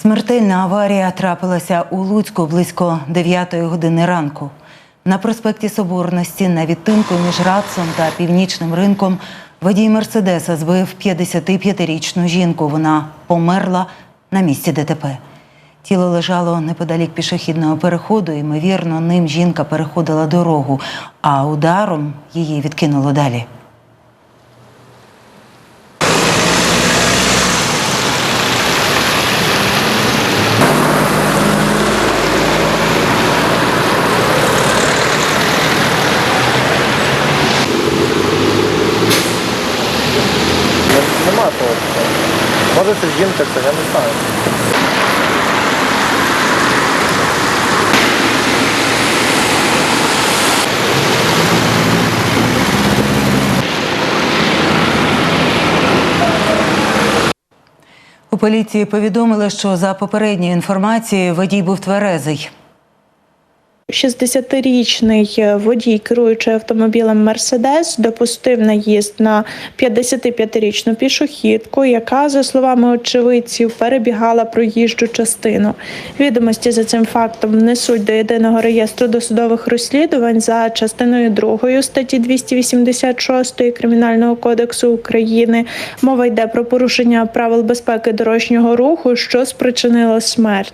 Смертельна аварія трапилася у Луцьку близько 9 години ранку. На проспекті Соборності на відтинку між Рацом та північним ринком водій Мерседеса збив 55-річну жінку. Вона померла на місці ДТП. Тіло лежало неподалік пішохідного переходу. Ймовірно, ним жінка переходила дорогу, а ударом її відкинуло далі. Може це жінка, це я не знаю. У поліції повідомили, що за попередньою інформацією водій був тверезий. 60-річний водій, керуючи автомобілем Мерседес, допустив наїзд на 55-річну пішохідку, яка, за словами очевидців, перебігала проїжджу частину. Відомості за цим фактом внесуть до єдиного реєстру досудових розслідувань за частиною 2 статті 286 Кримінального кодексу України. Мова йде про порушення правил безпеки дорожнього руху, що спричинило смерть.